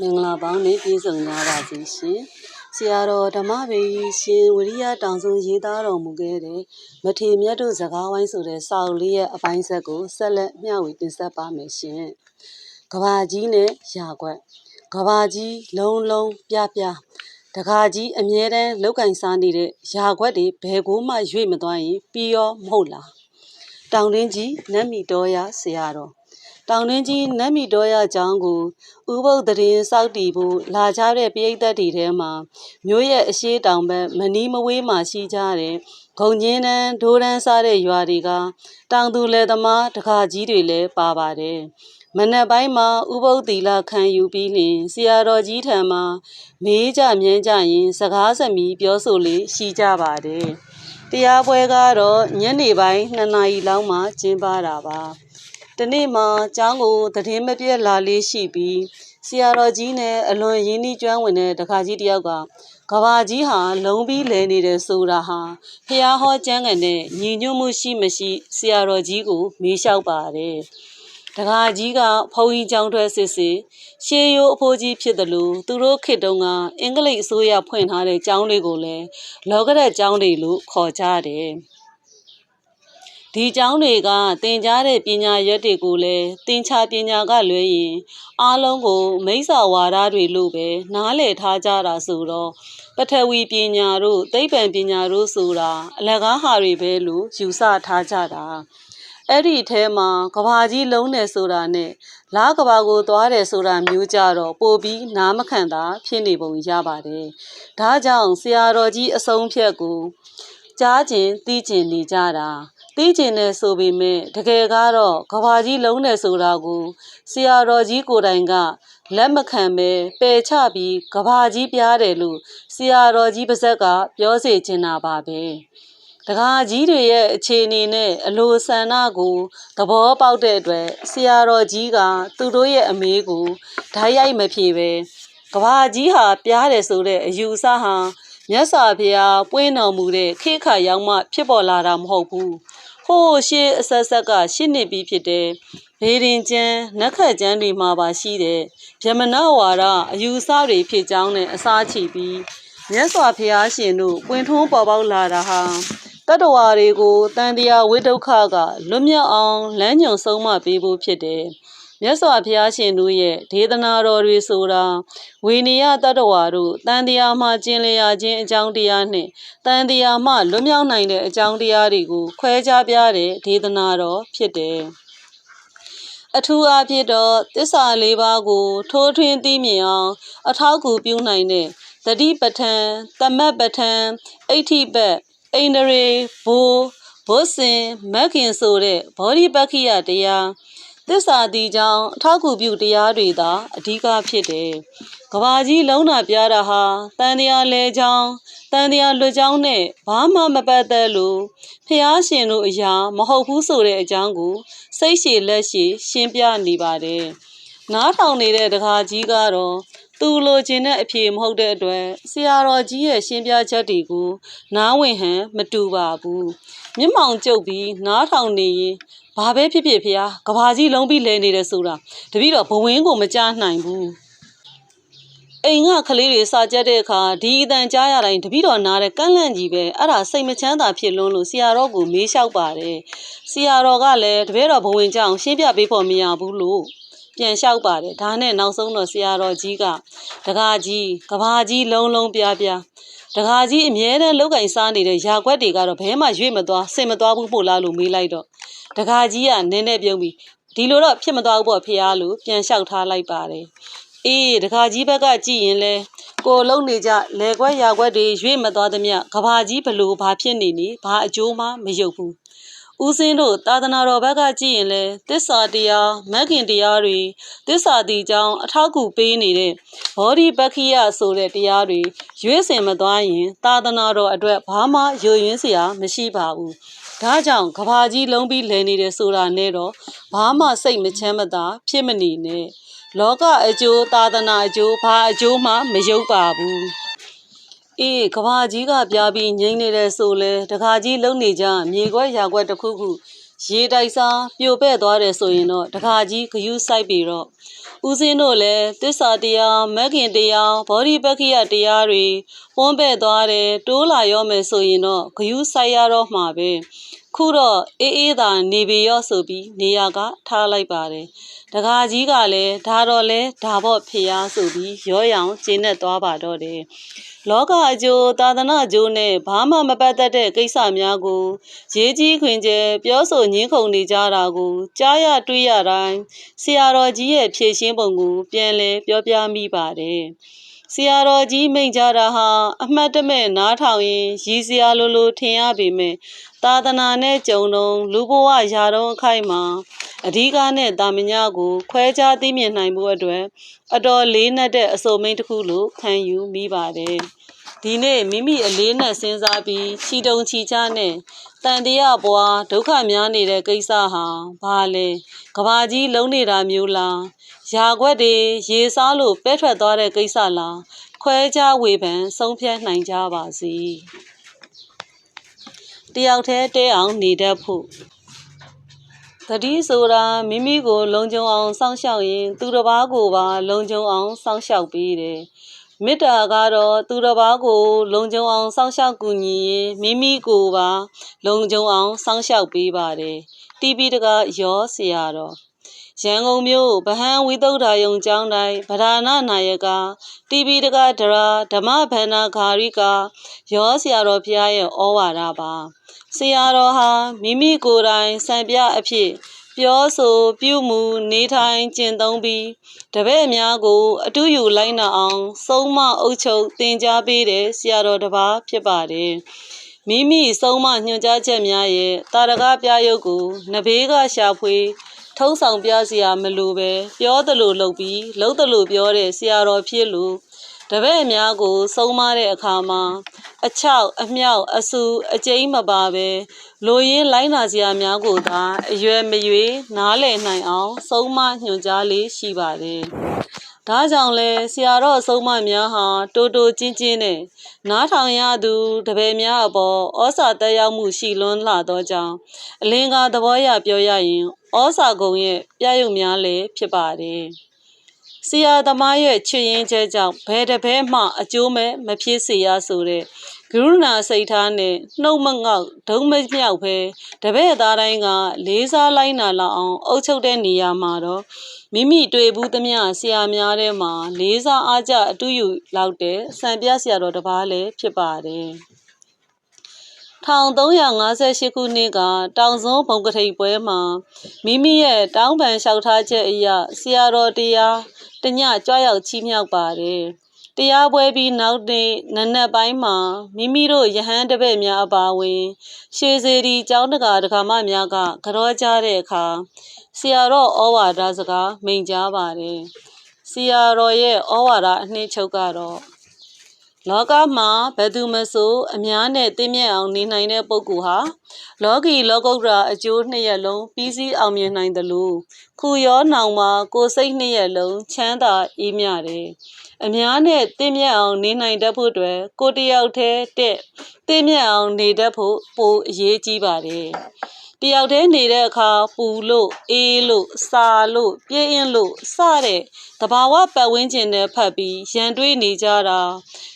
မင်္ဂလာပေါင်းနဲ့ပြည့်စုံကြပါစေရှင်။ဆရာတော်ဓမ္မဘေးရှင်ဝရိယတောင်ဆုံးရေးသားတော်မူခဲ့တဲ့မထေမြတ်တို့စကားဝိုင်းဆိုတဲ့စာအုပ်လေးရဲ့အပိုင်းဆက်ကိုဆက်လက်မျှဝေတင်ဆက်ပါမယ်ရှင်။ကဘာကြီးနဲ့ရာခွက်ကဘာကြီးလုံးလုံးပြပြတကာကြီးအမြဲတမ်းလောက်ကင်စားနေတဲ့ရာခွက်တွေဘယ်ကိုမှရွေ့မသွားရင်ပြီးရောမဟုတ်လား။တောင်တွင်းကြီးနတ်မီတော်ရဆရာတော် တောင်တွင်းကြီးနတ်မီတော်ရအကြောင်းကိုဥပုပ်သတင်းစောက်တီဖို့လာကြတဲ့ပိဋကတ်တွေထဲမှာမြို့ရဲ့အရှိတောင်ဘက်မနီးမဝေးမှာရှိကြတဲ့ဂုံကျင်းတန်းဒိုးတန်းစားတဲ့ရွာတွေကတောင်သူလယ်သမားတခါကြီးတွေလည်းပါပါတယ်မနက်ပိုင်းမှာဥပုပ်တီလာခံယူပြီးလင်ဆရာတော်ကြီးထံမှာမေးကြမြန်းကြရင် စကားစမီပြောဆိုလေးရှိကြပါတယ်တရားပွဲကတော့ညနေပိုင်း2နာရီလောက်မှကျင်းပတာပါ တနေ့မှာကျောင်းကိုသတင်းမပြတ်လာလေးရှိပြီးဆရာတော်ကြီးနဲ့အလွန်ရင်းနှီးကျွမ်းဝင်တဲ့တခါကြီးတယောက်ကကဘာကြီးဟာလုံးပြီးလဲနေတယ်ဆိုတာဟာဖះဟောကျမ်းကန်နဲ့ညီညွတ်မှုရှိမရှိဆရာတော်ကြီးကိုမေးလျှောက်ပါတယ်တခါကြီးကဖုံကြီးကျောင်းထွက်စစ်စစ်ရှေးရိုးအဖိုးကြီးဖြစ်တယ်လို့သူတို့ခေတ်တုန်းကအင်္ဂလိပ်အစိုးရဖွင့်ထားတဲ့ကျောင်းတွေကိုလည်းလောကရက်ကျောင်းတွေလို့ခေါ်ကြတယ် ဒီကျောင်းတွေကသင်ကြားတဲ့ပညာရက်တွေကိုလည်းသင်ချာပညာကလွဲရင် အားလုံးကိုမိစ္ဆာဝါဒတွေလို့ပဲနားလည်ထားကြတာဆိုတော့ပထဝီပညာတို့သိပ္ပံပညာတို့ဆိုတာအလကားဟာတွေပဲလို့ယူဆထားကြတာအဲ့ဒီအဲမှာကဘာကြီးလုံးတယ်ဆိုတာနဲ့လားကဘာကိုသွားတယ်ဆိုတာမျိုးကြတော့ပို့ပြီးနားမခံတာဖြစ်နေပုံရပါတယ်ဒါကြောင့်ဆရာတော်ကြီးအဆုံးဖြတ်ကိုကြားကျင်သိကျင်နေကြတာ သိကျင်နေဆိုပေမဲ့တကယ်ကတော့ကဘာကြီးလုံးနေဆိုတာကိုဆရာတော်ကြီးကိုယ်တိုင်ကလက်မခံပဲပယ်ချပြီးကဘာကြီးပြားတယ်လို့ဆရာတော်ကြီးပါဇက်ကပြောစေချင်တာပါပဲတကားကြီးတွေရဲ့အခြေအနေနဲ့အလိုဆန္ဒကိုသဘောပေါက်တဲ့အတွက်ဆရာတော်ကြီးကသူတို့ရဲ့အမေးကိုဓာတ်ရိုက်မဖြေပဲကဘာကြီးဟာပြားတယ်ဆိုတဲ့အယူအဆဟာမြတ်စွာဘုရားပွင့်တော်မူတဲ့ခေတ်ခါရောက်မှဖြစ်ပေါ်လာတာမဟုတ်ဘူး။ ဟိုးရှေးအဆက်ဆက်ကရှင်းနေပြီးဖြစ်တဲ့ဗေဒင်ကျမ်းနက္ခတ်ကျမ်းတွေမှာပါရှိတဲ့ဗြဟ္မဏဝါဒအယူအဆတွေဖြစ်ကြောင်းနဲ့အစားချီပြီးမြတ်စွာဘုရားရှင်တို့ပွင့်ထွန်းပေါ်ပေါက်လာတာဟာတတ္တဝါတွေကိုတန်တရားဝိဒုက္ခကလွတ်မြောက်အောင်လမ်းညွှန်ဆုံးမပေးဖို့ဖြစ်တယ်။ မြတ်စွာဘုရားရှင်တို့ရဲ့ဒေသနာတော်တွေဆိုတာဝေနေယတတ္တဝါတို့တန်တရားမှကျင်လျာခြင်းအကြောင်းတရားနှင့်တန်တရားမှလွတ်မြောက်နိုင်တဲ့အကြောင်းတရားတွေကိုခွဲခြားပြတဲ့ဒေသနာတော်ဖြစ်တယ်။အထူးအားဖြင့်တော့သစ္စာလေးပါးကို ထိုးထွင်းသိမြင်အောင် အထောက်အကူပြုနိုင်တဲ့တတိပဋ္ဌံတမတ်ပဋ္ဌံအဋ္ဌိပတ်အိန္ဒရေဘိုးဘုစင်မက္ခင်ဆိုတဲ့ဘောဓိပက္ခိယတရား သစ္စာတိကြောင့်အထောက်အကူပြုတရားတွေသာအဓိကဖြစ်တယ်။ကဘာကြီးလုံးနာပြတာဟာတန်တရားလဲချောင်းတန်တရားလွတ်ချောင်းနဲ့ဘာမှမပတ်သက်လို့ဖះရှင်တို့အရာ မဟုတ်ဘူးဆိုတဲ့အကြောင်းကိုစိတ်ရှည်လက်ရှည်ရှင်းပြနေပါတယ်။နားထောင်နေတဲ့တခါကြီးကတော့သူလိုချင်တဲ့အဖြေမဟုတ်တဲ့အတွက်ဆရာတော်ကြီးရဲ့ရှင်းပြချက်တွေကိုနားဝင်ဟန်မတူပါဘူး။မျက်မှောင်ကျုပ်ပြီးနားထောင်နေရင် ဘာပဲဖြစ်ဖြစ်ဖះကဘာကြီးလုံးပြီးလဲနေတယ်ဆိုတာတပည့်တော်ဘဝင်းကိုမကြားနိုင်ဘူးအိမ်ကကလေးတွေစာကြက်တဲ့အခါဒီအတန်ကြားရတိုင်းတပည့်တော်နားတဲ့ကန့်လန့်ကြီးပဲအဲ့ဒါစိတ်မချမ်းသာဖြစ်လွန်းလို့ဆရာတော်ကိုမေးလျှောက်ပါတယ်ဆရာတော်ကလည်းတပည့်တော်ဘဝင်ကြအောင်ရှင်းပြပေးဖို့မရဘူးလို့ပြန်လျှောက်ပါတယ်ဒါနဲ့နောက်ဆုံးတော့ဆရာတော်ကြီးကတကားကြီးကဘာကြီးလုံးလုံးပြားပြားတကားကြီးအမြဲတမ်းလောက်ကင်စားနေတဲ့ယာခွက်တွေကတော့ဘဲမှရွေ့မသွားဆင်မသွားဘူးပို့လားလို့မေးလိုက်တော့ တကားကြီးကနည်းနည်းပြုံးပြီးဒီလိုတော့ဖြစ်မသွားဘူးပေါ့ဖေရားလို့ပြန်လျှောက်ထားလိုက်ပါတယ်အေးတခါကြီးဘက်ကကြည့်ရင်လဲကိုလုံနေကြလေခွက်ရာခွက်တွေရွေ့မသွားသမျှကဘာကြီးဘလို့ဘာဖြစ်နေနေဘာအကျိုးမှမရုပ်ဘူးဦးစင်းတို့သာသနာတော်ဘက်ကကြည့်ရင်လဲတစ္ဆာတရားမဂ်ခင်တရားတွေတစ္ဆာတိကြောင့်အထောက်အကူပေးနေတဲ့ဘောဓိပက္ခိယဆိုတဲ့တရားတွေရွေးစင်မသွားရင်သာသနာတော်အတွက်ဘာမှယိုယွင်းစရာမရှိပါဘူး ဒါကြောင့်ကဘာကြီးလုံးပြီးလဲနေတယ်ဆိုတာနဲ့တော့ဘာမှစိတ်မချမ်းမသာ ဖြစ်မနေနဲ့လောကအကျိုးသာသနာအကျိုးဘာအကျိုးမှမယုတ်ပါဘူးအေးကဘာကြီးကပြားပြီးငိမ့်နေတဲ့ဆိုလဲတခါကြီးလုံနေကြမြေခွက်ရာခွက်တစ်ခုခု ရေတိုက်စားပြိုပဲ့သွားတယ်ဆိုရင်တော့တခါကြီးဂယုစိုက်ပြီးတော့ဩဦးစင်းတို့လည်းတစ္ဆာတရားမဂ်ခင်တရားဘောဓိပက္ခိယတရားတွေပွန်းပဲ့သွားတယ်တိုးလာရောမယ်ဆိုရင်တော့ဂယုဆိုင်ရတော့မှာပဲ ခုတော့အေးအေးသာနေပြီရော့ဆိုပြီးနေရာကထားလိုက်ပါတယ်တကာကြီးကလည်းဒါတော့လဲဒါပေါ့ဖေရဆိုပြီးရောရောင်ကျင်းနဲ့သွားပါတော့တယ်လောကအကျိုးသာသနာအကျိုးနဲ့ဘာမှမပတ်သက်တဲ့ကိစ္စများကိုရေးကြီးခွင်ကျဲပြောဆိုညင်းခုန်နေကြတာကိုကြားရတွေ့ရတိုင်းဆရာတော်ကြီးရဲ့ဖြည့်ရှင်းပုံကိုပြန်လဲပြောပြမိပါတယ် ဆရာတော်ကြီးမိန့်ကြတာဟာအမှတ်တမဲ့နားထောင်ရင်ရည်စရာလိုလိုထင်ရပေမဲ့သာသနာနဲ့ကြုံတုံလူဘဝရာတုံးအခိုက်မှာအဓိကနဲ့တာမညာကို ခွဲခြားသိမြင်နိုင်မှုအတွက်အတော်လေးနက်တဲ့အစုံမိန်တစ်ခုလို့ခံယူမိပါတယ်။ဒီနေ့မိမိအလေးနဲ့စဉ်းစားပြီးချီတုံချီချနဲ့ တန်တရားပွားဒုက္ခများနေတဲ့ကိစ္စဟာဘာလဲကဘာကြီးလုံးနေတာမျိုးလားရာခွက်တွေရေစားလို့ပဲထွက်သွားတဲ့ကိစ္စလားခွဲခြားဝေဖန်ဆုံးဖြတ်နိုင်ကြပါစေတယောက်တည်းတဲအောင်နေတတ်ဖို့တတိဆိုတာမိမိကို လုံခြုံအောင်စောင့်ရှောက်ရင် သူတစ်ပါးကိုပါလုံခြုံအောင်စောင့်ရှောက်ပေးတယ် မေတ္တာကတော့သူတစ်ပါးကို လုံခြုံအောင်စောင့်ရှောက်ကူညီရင်မိမိကိုပါ လုံခြုံအောင်စောင့်ရှောက်ပေးပါတယ်တီပီတကရောဆရာတော်ရန်ကုန်မြို့ဗဟန်းဝိသုဒ္ဓါယုံကျောင်းတိုင်းဗဒါနနာယကတီဗီတကဒရာဓမ္မဗန္နာဂါရိကရောဆရာတော်ဘုရားရဲ့ဩဝါဒပါဆရာတော်ဟာမိမိကိုယ်တိုင်စံပြအဖြစ် ပြောဆိုပြုမှုနေထိုင်ကျင့်သုံးပြီးတပည့်များကို အတူယူလိုက်နာအောင် ဆုံးမအုပ်ချုပ်သင်ကြားပေးတဲ့ဆရာတော်တစ်ပါးဖြစ်ပါတယ်မိမိဆုံးမညွှန်ကြားချက်များရဲ့တာရကပြရုပ်ကိုနဘေးကရှာဖွေထုံးဆောင်ပြစရာမလိုပဲပြောသလိုလုပ်ပြီးလုပ်သလိုပြောတဲ့ဆရာတော်ဖြစ်လို့တပည့်များကို ဆုံးမတဲ့အခါမှာ အချောက်အမြောက်အဆူအကျိမ်းမပါပဲလိုရင်းလိုင်းနာစရာများကိုသာအရွယ်မရွေနားလည်နိုင်အောင် ဆုံးမညွှန်ကြားလေးရှိပါတယ်။ဒါကြောင့်လဲဆရာတော်အဆုံးမများဟာတိုးတိုးချင်းချင်းနဲ့နားထောင်ရသူတပည့်များအပေါ်ဩစာတက်ရောက်မှုရှိလွန်းလာသောကြောင့်အလင်းကားသဘောရပြောရရင်ဩစာကုံရဲ့ပြရုပ်များလည်းဖြစ်ပါတယ်။ ဆရာသမားရဲ့ချွတ်ရင်ချက်ကြောင့်ဘယ်တစ်ဘဲမှအကျိုးမဲ့မဖြစ်စေရဆိုတဲ့ကရုဏာစိတ်ထားနဲ့နှုတ်မငေါက်ဒုံမမြောက်ဖဲတပည့်သားတိုင်းကလေးစားလိုက်နာလောက်အောင်အုပ်ချုပ်တဲ့နေရာမှာတော့မိမိတွေ့ဘူးသမျှဆရာများထဲမှာလေးစားအားကြအတူယူလောက်တဲ့စံပြဆရာတော်တစ်ပါးလည်းဖြစ်ပါတယ် 1358ခုနှစ်ကတောင်စုံဘုံကထိန်ပွဲမှာမိမိရဲ့တောင်းပန်လျှောက်ထားချက်အရဆရာတော်တရားတညကြွရောက်ချီးမြှောက်ပါတယ်။တရားပွဲပြီးနောက်နေ့နနက်ပိုင်းမှာမိမိတို့ယဟန်တပည့်များအပါအဝင် ရှေးစေဒီကျောင်းတကာဒကာမများကကြောကြတဲ့အခါဆရာတော်ဩဝါဒစကားမိန်ကြားပါတယ်။ဆရာတော်ရဲ့ဩဝါဒအနှစ်ချုပ်ကတော့ လောကမှာဘယ်သူမဆိုအများနဲ့သိမြတ်အောင်နေနိုင်တဲ့ပုဂ္ဂိုလ်ဟာလောကီလောကုတ္တရာအကျိုးနှစ်ရက်လုံးပြီးစီးအောင်မြင်နိုင်တယ်လို့ခုရောနှောင်မှာကိုယ်စိတ်နှစ်ရက်လုံးချမ်းသာအေးမြတယ်အများနဲ့သိမြတ်အောင်နေနိုင်တတ်ဖို့အတွက်ကိုတယောက်တည်းတဲ့သိမြတ်အောင်နေတတ်ဖို့ပိုအရေးကြီးပါတယ် တယောက်တည်းနေတဲ့အခါပူလို့အေးလို့စာလို့ပြင်းရင်လို့စတဲ့တဘာဝပတ်ဝန်းကျင်နဲ့ဖတ်ပြီးရန်တွေးနေကြတာ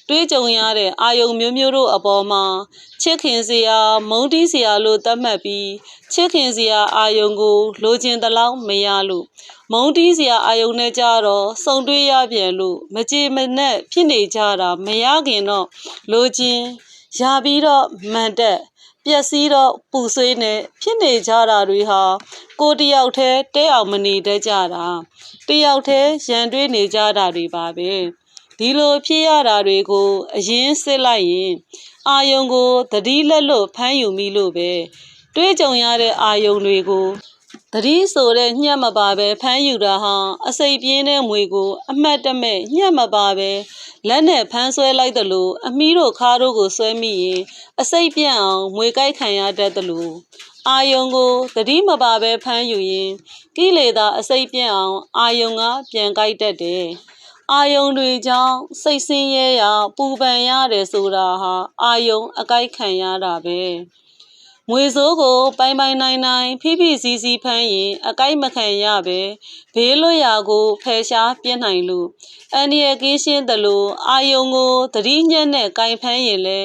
တွေးကြုံရတဲ့အာယုံမျိုးမျိုးတို့အပေါ်မှာချစ်ခင်စရာမုန်းတီးစရာလို့သတ်မှတ်ပြီးချစ်ခင်စရာအာယုံကိုလိုချင်သလောက်မရလို့မုန်းတီးစရာအာယုံနဲ့ကြတော့စုံတွေးရပြန်လို့မကြေမနက်ဖြစ်နေကြတာမရခင်တော့လိုချင်ရပြီးတော့မန်တက် ပျက်စီးတော့ပူဆွေးနေဖြစ်နေကြတာတွေဟာကိုတယောက်တည်းတဲအောင်မနေတတ်ကြတာတယောက်တည်းရန်တွေးနေကြတာတွေပါပဲဒီလိုဖြစ်ရတာတွေကိုအရင်စစ်လိုက်ရင်အာယုံကိုတတိလက်လို့ဖမ်းယူမိလို့ပဲတွေးကြုံရတဲ့အာယုံတွေကို တတိဆိုတဲ့ညှက်မပါပဲဖမ်းယူတာဟာအစိပ်ပြင်းတဲ့မွေကို အမှတ်တမဲ့ညှက်မပါပဲလက်နဲ့ဖမ်းဆွဲလိုက်တယ်လို့အမီးတို့ခါးတို့ကိုဆွဲမိရင်အစိပ်ပြန့်အောင်မွေကြိုက်ခံရတတ်တယ်လို့အာယုံကိုတတိမပါပဲဖမ်းယူရင်ကိလေသာအစိပ်ပြန့်အောင်အာယုံကပြန်ကြိုက်တတ်တယ်အာယုံတွေကြောင့်စိတ်ဆင်းရဲရာပူပန်ရတယ်ဆိုတာဟာအာယုံအကိုက်ခံရတာပဲ ငွေစိုးကိုပိုင်ပိုင်နိုင်နိုင်ဖိဖိစီစီဖမ်းရင် အကိုက်မခံရပဲဘေးလွတ်ရာကိုဖယ်ရှားပြစ်နိုင်လို့အန်ဒီယကင်းရှင်းတယ်လို့အာယုံကိုသတိညက်နဲ့ကင်ဖမ်းရင်လဲ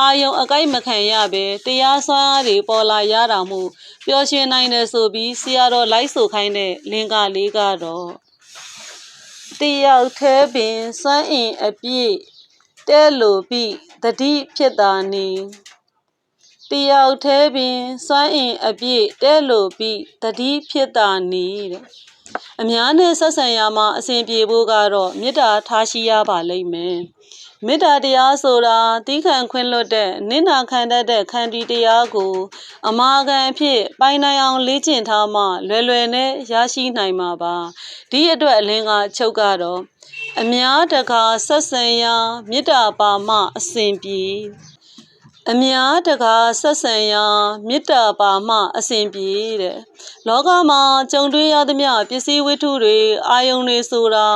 အာယုံအကိုက်မခံရပဲတရားစွမ်းအားတွေပေါ်လာရတာမို့ပျော်ရွှင်နိုင်တယ်ဆိုပြီးဆရာတော်လိုက်ဆိုခိုင်းတဲ့လင်္ကာလေးကတော့တယောက်သေးပင်စွမ်းအင်အပြည့်တဲလိုပြီးတတိဖြစ်တာနေ တယောက်သေးပင် စွမ်းအင်အပြည့်တဲလို့ပြီးတတိဖြစ်တာနေတဲ့အများနဲ့ဆက်ဆံရမှာအစဉ်ပြေဖို့ကတော့မေတ္တာထားရှိရပါလိမ့်မယ်မေတ္တာတရားဆိုတာတီးခံခွင့်လွတ်တဲ့နိနာခံတတ်တဲ့ခန္တီတရားကို အမာခံအဖြစ် ပိုင်နိုင်အောင်လေ့ကျင့်ထားမှလွယ်လွယ်နဲ့ရရှိနိုင်မှာပါဒီအတွက်အလင်းကချုပ်ကတော့အများတကာဆက်ဆံရာမေတ္တာပါမှအစဉ်ပြေ အများတကာဆက်ဆံရာမေတ္တာပါမှအစဉ်ပြေတဲ့လောကမှာကြုံတွေ့ရသမျှပစ္စည်းဝတ္ထုတွေအာယုန်တွေဆိုတာ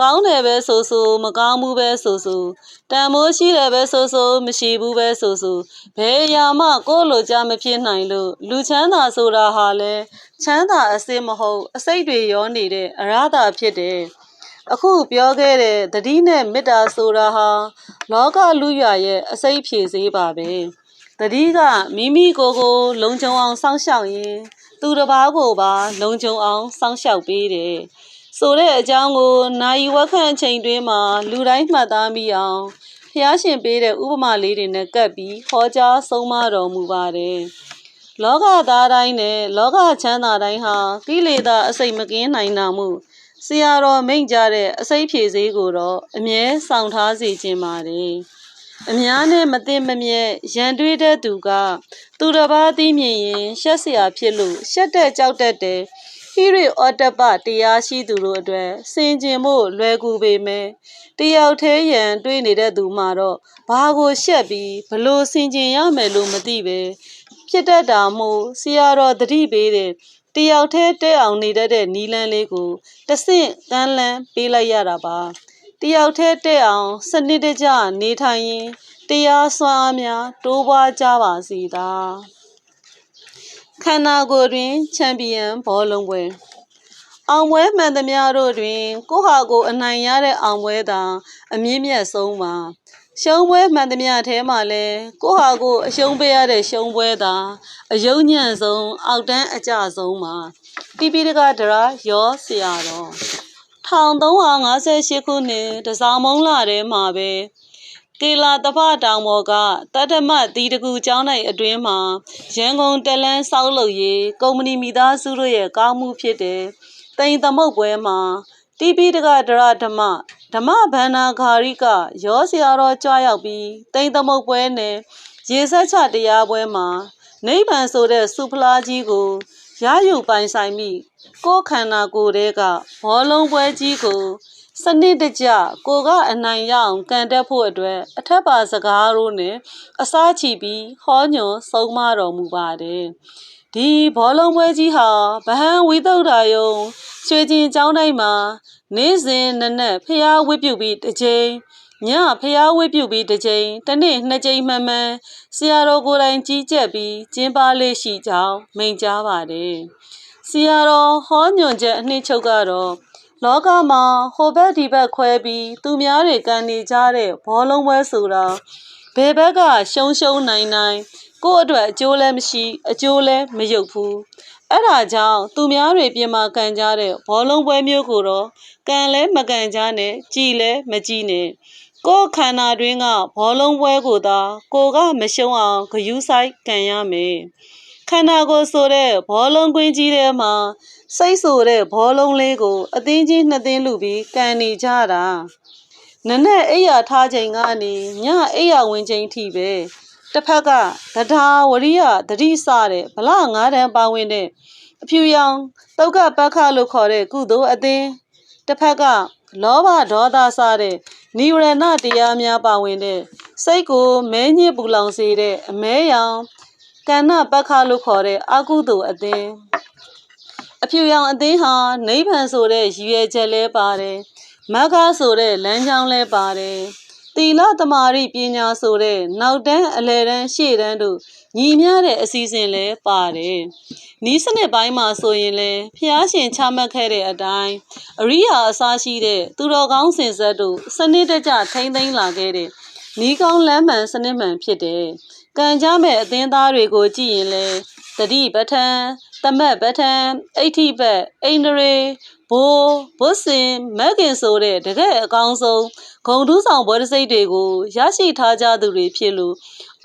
ကောင်းတယ်ပဲဆိုဆိုမကောင်းဘူးပဲဆိုဆိုတန်မိုးရှိတယ်ပဲဆိုဆိုမရှိဘူးပဲဆိုဆိုဘယ်အရာမှကိုယ်လိုကြမဖြစ်နိုင်လို့လူချမ်းသာဆိုတာဟာလဲချမ်းသာအစစ်မဟုတ်အစိတ်တွေရောနေတဲ့အရသာဖြစ်တယ် အခုပြောခဲ့တဲ့တတိနဲ့မေတ္တာဆိုတာဟာလောကလူရရဲ့အစိတ်ဖြည့်စေးပါပဲတတိကမိမိကိုယ်ကို လုံခြုံအောင်စောင့်ရှောက်ရင်သူတစ်ပါးကိုပါ လုံခြုံအောင်စောင့်ရှောက်ပေးတယ်ဆိုတဲ့အကြောင်းကိုနိုင်ဝက်ခန့်အချိန်တွင်းမှာလူတိုင်းမှတ်သားမိအောင်ဖျားရှင်ပေးတဲ့ဥပမာလေးတွေနဲ့ကပ်ပြီးဟောကြားဆုံးမတော်မူပါတယ်လောကသားတိုင်းနဲ့လောကချမ်းသာတိုင်းဟာကိလေသာအစိတ်မကင်းနိုင်တာမှု ဆရာတော်မိန့်ကြတဲ့အစိမ့်ဖြေဈေးကိုတော့အမြဲဆောင်ထားစေခြင်းပါတယ်။အများနဲ့မသိမမြဲရန်တွေးတဲ့သူက သူတစ်ပါးသိမြင်ရင်ရှက်စရာဖြစ်လို့ရှက်တဲ့ကြောက်တတ်တယ်။ဟိရိအော်တပတရားရှိသူတို့အတွက်စင်ကျင်ဖို့လွယ်ကူပေမဲ့တယောက်သေးရန်တွေးနေတဲ့သူမှတော့ဘာကိုရှက်ပြီးဘလို့စင်ကျင်ရမယ်လို့မသိပဲဖြစ်တတ်တာမို့ဆရာတော်တတိပေးတယ်။ တယောက်တည်းတဲအောင်နေတတ်တဲ့နီလန်းလေးကိုတဆင့်ကမ်းလန်းပေးလိုက်ရတာပါတယောက်တည်းတဲအောင်စနစ်တကျနေထိုင်ရင်တရားစွမ်းအားများတိုးပွားကြပါစေသာခန္ဓာကိုယ်တွင်ချန်ပီယံဘောလုံးပွဲအောင်ပွဲမှန်သမျှတို့တွင် ကိုဟာကိုအနိုင်ရတဲ့အောင်ပွဲသာ အမြင့်မြတ်ဆုံးပါ ရှုံးပွဲမှန်သမျှထဲမှာလဲကိုဟာကိုအရှုံးပေးရတဲ့ရှုံးပွဲသာအယုံညံ့ဆုံးအောက်တန်းအကြဆုံးပါတိပိတကဒရာရောဆရာတော်1358ခုနှစ်တစောင်းမုံလာထဲမှာပဲကေလာတဖတောင်ပေါ်ကတတ္တမတီတကူကျောင်း၌အတွင်းမှာရန်ကုန်တလန်းဆောက်လုပ်ရေးကုမ္ပဏီမိသားစုတို့ရဲ့ကောင်းမှုဖြစ်တဲ့တိန်သမုတ်ပွဲမှာတိပိတကဒရဓမ္မ ဓမ္မဗန္နာဂါရိကရောဆရာတော်ကြွရောက်ပြီးတိန်သမုတ်ပွဲနဲ့ရေဆက်ချတရားပွဲမှာနိဗ္ဗာန်ဆိုတဲ့စုဖလားကြီးကိုရယူပိုင်ဆိုင်မိကိုယ်ခန္ဓာကိုယ်တဲကဘောလုံးပွဲကြီးကိုစနစ်တကျကိုကအနိုင်ရအောင်ကန်တက်ဖို့အတွက်အထက်ပါစကားတို့နဲ့အစားချီပြီးဟောညွန်ဆုံးမတော်မူပါတယ်ဒီဘောလုံးပွဲကြီးဟာဗဟန်းဝိသုဒ္ဓယုံရွှေကျင်ကျောင်းတိုင်းမှာ နေ့စဉ်နနက်ဖျားဝတ်ပြုပြီးတစ်ချိန်ညဖျားဝတ်ပြုပြီးတစ်ချိန်တစ်နေ့နှစ်ချိန်မှန်မှန်ဆရာတော်ကိုယ်တိုင်ကြီးကြက်ပြီးကျင်းပလေးရှိကြောင်းမိန့်ကြားပါတယ်ဆရာတော်ဟောညွန်ချက်အနှစ်ချုပ်ကတော့လောကမှာဟိုဘက်ဒီဘက်ခွဲပြီးသူများတွေကန်နေကြတဲ့ဘောလုံးပွဲဆိုတာဘယ်ဘက်ကရှုံးရှုံးနိုင်နိုင်ကိုယ့်အတွက်အကျိုးလည်းမရှိအကျိုးလည်းမရုပ်ဘူး အဲ့ဒါကြောင့်သူများတွေပြင်မာကန်ကြတဲ့ဘောလုံးပွဲမျိုးကိုတော့ကန်လဲမကန်ကြနဲ့ကြည်လဲမကြည်နဲ့ကိုယ်ခန္ဓာတွင်းကဘောလုံးပွဲကိုသာကိုကမရှုံးအောင်ဂယူးဆိုင်ကန်ရမယ်ခန္ဓာကိုယ်ဆိုတဲ့ဘောလုံးကွင်းကြီးထဲမှာစိတ်ဆိုတဲ့ဘောလုံးလေးကိုအသင်းကြီးနှစ်သင်းလူပြီးကန်နေကြတာနနဲ့အိယာထားချိန်ကနေညအိယာဝင်ချိန်ထိပဲ တစ်ဖက်ကသဒ္ဓါဝရိယတတိစတဲ့ဗလငါးတန်းပါဝင်တဲ့အဖြူရောင်တုတ်ကပတ်ခလို့ခေါ်တဲ့ကုသိုလ်အသင်းတစ်ဖက်ကလောဘဒေါသစတဲ့နိဝရဏတရားများပါဝင်တဲ့စိတ်ကိုမဲညစ်ပူလောင်စေတဲ့အမဲရောင်ကဏ္ဍပတ်ခလို့ခေါ်တဲ့အကုသိုလ်အသင်းအဖြူရောင်အသင်းဟာနိဗ္ဗာန်ဆိုတဲ့ရည်ရွယ်ချက်လဲပါတယ်မဂ္ဂဆိုတဲ့လမ်းကြောင်းလဲပါတယ်တ သီလသမာဓိပညာဆိုတဲ့နောက်တန်းအလယ်တန်းရှေ့တန်းတို့ညီမျှတဲ့အစီအစဉ်လဲပါတယ်။နီးစနစ်ပိုင်းမှာဆိုရင်လဲဖျားရှင်ချမှတ်ခဲ့တဲ့အတိုင်းအရိယာအစားရှိတဲ့သူတော်ကောင်းစင်ဆက်တို့စနစ်တကျထိမ့်သိမ်းလာခဲ့တဲ့နီးကောင်းလမ်းမှန်စနစ်မှန်ဖြစ်တယ်။ကံကြမဲ့အသင်းသားတွေကိုကြည့်ရင်လဲတတိပဋ္ဌံ တမတ်ပဋ္ဌံအဋ္ဌိပတ်အိန္ဒြေဘိုးဘုစင်မက်ကင်ဆိုတဲ့တကယ်အကောင်းဆုံးဂုံတူးဆောင်ဘွဲတစိတ်တွေကိုရရှိထားကြသူတွေဖြစ်လို့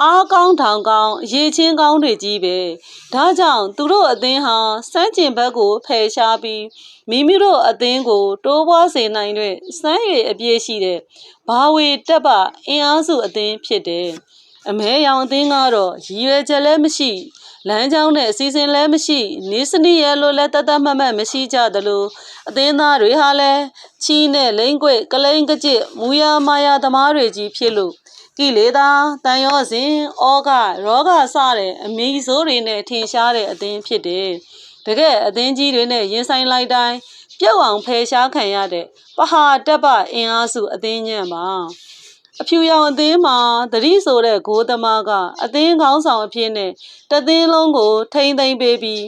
အားကောင်းထောင်ကောင်းရေချင်းကောင်းတွေကြီးပဲဒါကြောင့်သူတို့အသင်းဟာစမ်းကျင်ဘက်ကိုဖယ်ရှားပြီးမိမိတို့အသင်းကိုတိုးပွားစေနိုင်တဲ့စမ်းရည်အပြည့်ရှိတဲ့ဘာဝေတက်ပအင်အားစုအသင်းဖြစ်တယ်အမဲရောင်အသင်းကတော့ရည်ရွယ်ချက်လည်းမရှိ လမ်းကြောင်းနဲ့အစီအစဉ်လည်းမရှိနေစနစ်ရဲ့လိုလည်းတတ်တတ်မှတ်မှတ်မရှိကြသလိုအသင်းသားတွေဟာလည်းချီးနဲ့လိမ့်ကွေ့ကလိန်ကကြစ်မူယာမာယာသမားတွေကြီးဖြစ်လို့ကိလေသာတန်ရောစဉ်ဩဃရောဂစတဲ့အမီဆိုးတွေနဲ့ထင်ရှားတဲ့အသင်းဖြစ်တယ်တကယ်အသင်းကြီးတွေနဲ့ရင်ဆိုင်လိုက်တိုင်းပြုတ်အောင်ဖယ်ရှားခံရတဲ့ပဟာတက်ပအင်အားစုအသင်းညံ့ပါ အဖြူရောင်အသင်းမှာသတိဆိုတဲ့ဂိုးသမားကအသင်းကောင်းဆောင်အဖြစ်နဲ့တသင်းလုံးကို ထိမ့်သိမ့်ပေးပြီး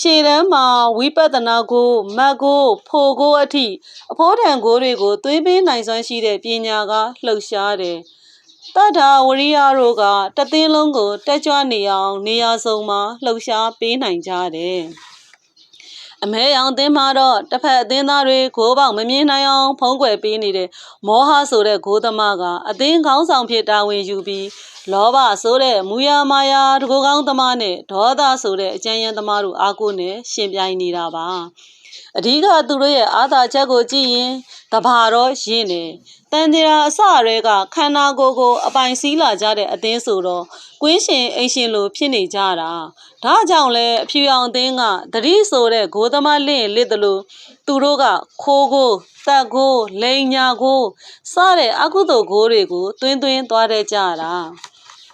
ရှေ့တန်းမှာဝိပဿနာကိုမတ်ကိုဖိုကိုအထိအဖိုးထံကိုတွေကိုသွေးပေးနိုင်စွမ်းရှိတဲ့ပညာကလှုပ်ရှားတယ်တထာဝရိယတို့ကတသင်းလုံးကိုတက်ကြွနေအောင်နေရာစုံမှာလှုပ်ရှားပေးနိုင်ကြတယ် အမဲရောင်အသင်းမှာတော့တစ်ဖက်အသင်းသားတွေကိုပေါက်မမြင်နိုင်အောင်ဖုံးကွယ်ပေးနေတဲ့မောဟဆိုတဲ့ဂိုးသမားကအသင်းခေါင်းဆောင်ဖြစ်တာဝန်ယူပြီးလောဘဆိုတဲ့မူယာမာယာတကူကောင်းသမားနဲ့ဒေါသဆိုတဲ့အကျဉ်းရန်သမားတို့အားကိုးနဲ့ရှင်ပြိုင်နေတာပါအဓိကသူတို့ရဲ့အာသာချက်ကိုကြည့်ရင်တဘာတော့ရင်းနေ တန်တရာအစရဲကခန္ဓာကိုယ်ကို အပိုင်စည်းလာကြတဲ့အသင်းဆိုတော့ကွင်းရှင်အိမ်ရှင်လိုဖြစ်နေကြတာဒါကြောင့်လဲအဖြူရောင်အသင်းကတတိဆိုတဲ့ဂိုးသမားလင့်လစ်တယ်လို့သူတို့ကခိုးကိုတက်ကိုလိန်ညာကိုစတဲ့အကုသိုလ်ကိုတွေကိုတွင်းတွင်းသွားတဲ့ကြတာ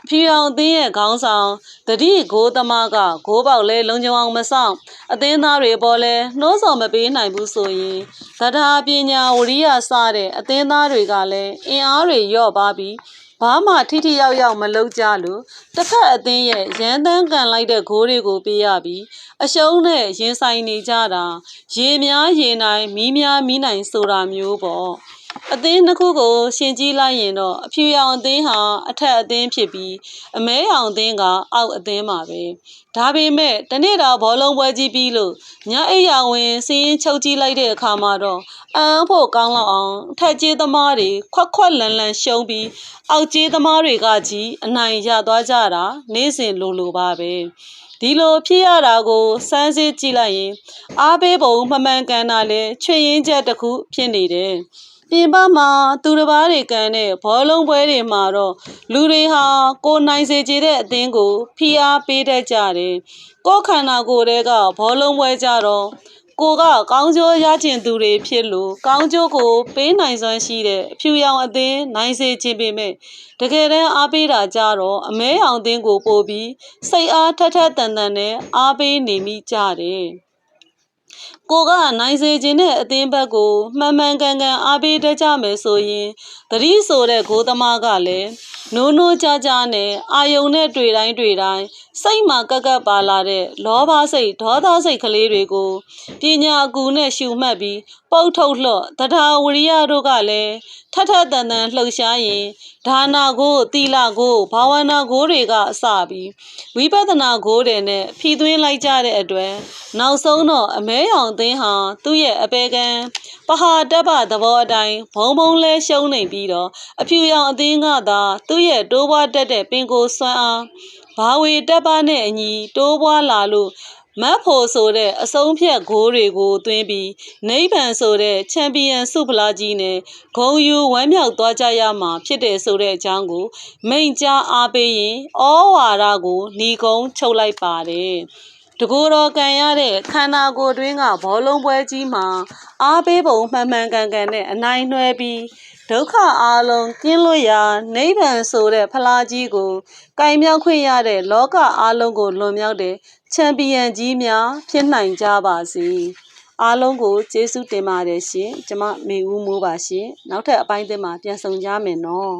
ဖြူအောင်အသင်းရဲ့ခေါင်းဆောင်တတိကိုသမားကဂိုးပေါက်လဲလုံခြုံအောင်မဆောင်အသင်းသားတွေပေါ်လဲနှိုးဆော်မပေးနိုင်ဘူးဆိုရင်သဒ္ဓါပညာဝရိယစတဲ့အသင်းသားတွေကလည်းအင်အားတွေလျော့ပါပြီးဘာမှထိထိရောက်ရောက်မလုပ်ကြလို့တစ်ဖက်အသင်းရဲ့ရန်တန်းကန်လိုက်တဲ့ဂိုးတွေကိုပေးရပြီးအရှုံးနဲ့ရင်ဆိုင်နေကြတာရေများရေနိုင်မီးများမီးနိုင်ဆိုတာမျိုးပေါ့ အသင်းတစ်ခုကိုရှင်ကြည့်လိုက်ရင်တော့အဖြူရောင်အသင်းဟာအထက်အသင်းဖြစ်ပြီးအမဲရောင်အသင်းကအောက်အသင်းပါပဲဒါပေမဲ့တနေ့တာဘောလုံးပွဲကြီးပြီးလို့ညအိယာဝင်စီးရင်ချုပ်ကြည့်လိုက်တဲ့အခါမှာတော့အံဖို့ကောင်းလောက်အောင်ထက်ကြီးသမားတွေခွက်ခွက်လန်လန်ရှုံးပြီးအောက်ကြီးသမားတွေကကြီးအနိုင်ရသွားကြတာနေ့စဉ်လိုလိုပါပဲဒီလိုဖြစ်ရတာကိုစမ်းစစ်ကြည့်လိုက်ရင်အားပေးပုံမမှန်ကန်တာလဲချွေရင်ချက်တစ်ခုဖြစ်နေတယ် ပြင်ပမှာ သူတစ်ပါးတွေကန်တဲ့ ဘောလုံးပွဲတွေမှာတော့ လူတွေဟာ ကိုနိုင်စေချေတဲ့အသင်းကို ဖိအားပေးတတ်ကြတယ်။ကိုယ်ခန္ဓာကိုယ်တွေကဘောလုံးပွဲကြတော့ ကိုကကောင်းကျိုးရကျင်သူတွေဖြစ်လို့ ကောင်းကျိုးကိုပေးနိုင်စွမ်းရှိတဲ့ အဖြူရောင်အသင်း နိုင်စေခြင်းပေမဲ့တကယ်တမ်းအားပေးတာကြတော့ အမဲရောင်အသင်းကို ပို့ပြီး စိတ်အားထက်ထက်တန်တန်နဲ့ အားပေးနေမိကြတယ်။ ကိုကနိုင်စေခြင်းနဲ့အသင်းဘက်ကိုမှန်မှန်ကန်ကန်အားပေးတတ်ကြမယ်ဆိုရင်သတိဆိုတဲ့ဂိုးသမားကလည်းနိုးနိုးကြကြနဲ့အာယုံနဲ့တွေ့တိုင်းတွေ့တိုင်းစိတ်မှာကက်ကက်ပါလာတဲ့လောဘစိတ်ဒေါသစိတ်ကလေးတွေကိုပညာအကူနဲ့ရှုမှတ်ပြီးပုတ်ထုတ်လှော့တထာဝရိယတို့ကလည်းထထတန်တန်လှုပ်ရှားရင်ဒါနာကိုသီလကိုဘာဝနာကိုတွေကအစပြီးဝိပဿနာကိုတွေနဲ့ဖြီးသွင်းလိုက်ကြတဲ့အတွက်နောက်ဆုံးတော့အမဲရောင်သင်းဟာသူ့ရဲ့အပေကံပဟာတက်ပသဘောအတိုင်းဘုံဘုံလဲရှုံးနေပြီးတော့အဖြူရောင်အသင်းကသာသူ့ရဲ့တိုးပွားတက်တဲ့ပင်ကိုစွမ်းအားဘာဝေတက်ပနဲ့အညီတိုးပွားလာလို့မတ်ဖို့ဆိုတဲ့အဆုံးဖြတ်ဂိုးတွေကိုသွင်းပြီးနိဗ္ဗာန်ဆိုတဲ့ချန်ပီယံစုဖလားကြီးနဲ့ဂုံယူဝမ်းမြောက်သွားကြရမှာဖြစ်တယ်ဆိုတဲ့အကြောင်းကိုမိန့်ကြားအားပေးရင်ဩဝါဒကိုหนีကုံချုပ်လိုက်ပါတယ် တကူတော်ကန်ရတဲ့ခန္ဓာကိုယ်တွင်းကဘောလုံးပွဲကြီးမှာအားပေးပုံမှန်မှန်ကန်ကန်နဲ့အနိုင်နှွဲပြီးဒုက္ခအလုံးကင်းလွတ်ရာနိဗ္ဗာန်ဆိုတဲ့ဖလားကြီးကိုကင်မြောက်ခွင့်ရတဲ့လောကအလုံးကိုလွန်မြောက်တဲ့ချန်ပီယံကြီးများဖြစ်နိုင်ကြပါစေအားလုံးကိုကျေးဇူးတင်ပါတယ်ရှင်ကျမမေဦးမိုးပါရှင်နောက်ထပ်အပိုင်းသစ်မှာပြန်ဆောင်ကြမယ်နော်